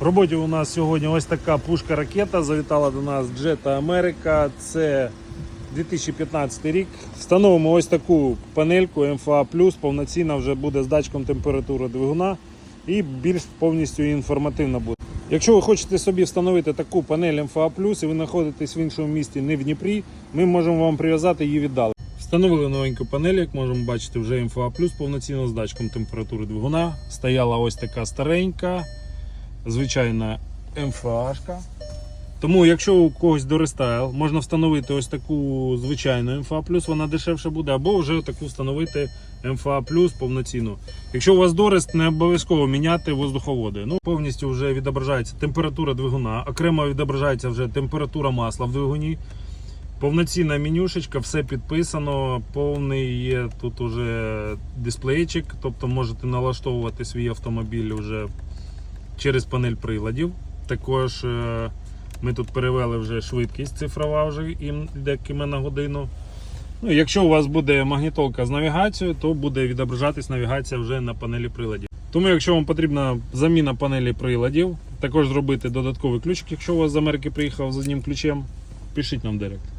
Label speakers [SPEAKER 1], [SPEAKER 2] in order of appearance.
[SPEAKER 1] В роботі у нас сьогодні ось така пушка-ракета. Завітала до нас Jetta Америка. Це 2015 рік. Встановимо ось таку панельку MFA+, повноцінна вже буде з датчиком температури двигуна і більш повністю інформативна буде. Якщо ви хочете собі встановити таку панель MFA+, і ви знаходитесь в іншому місті, не в Дніпрі, ми можемо вам прив'язати її віддали. Встановили новеньку панель, як можемо бачити, вже MFA+, повноцінно з датчиком температури двигуна. Стояла ось така старенька, звичайна МФАшка. Тому, якщо у когось до рестайл, можна встановити ось таку звичайну МФА вона дешевше буде, або вже таку встановити МФА повноцінну. Якщо у вас дорест, не обов'язково міняти воздуховоди. Ну, повністю вже відображається температура двигуна, окремо відображається вже температура масла в двигуні. Повноцінна менюшечка, все підписано, повний є тут уже дисплейчик, тобто можете налаштовувати свій автомобіль вже через панель приладів. Також е, ми тут перевели вже швидкість цифрова вже йде км на годину. Ну, якщо у вас буде магнітолка з навігацією, то буде відображатись навігація вже на панелі приладів. Тому, якщо вам потрібна заміна панелі приладів, також зробити додатковий ключик, якщо у вас з Америки приїхав з одним ключем, пишіть нам директ.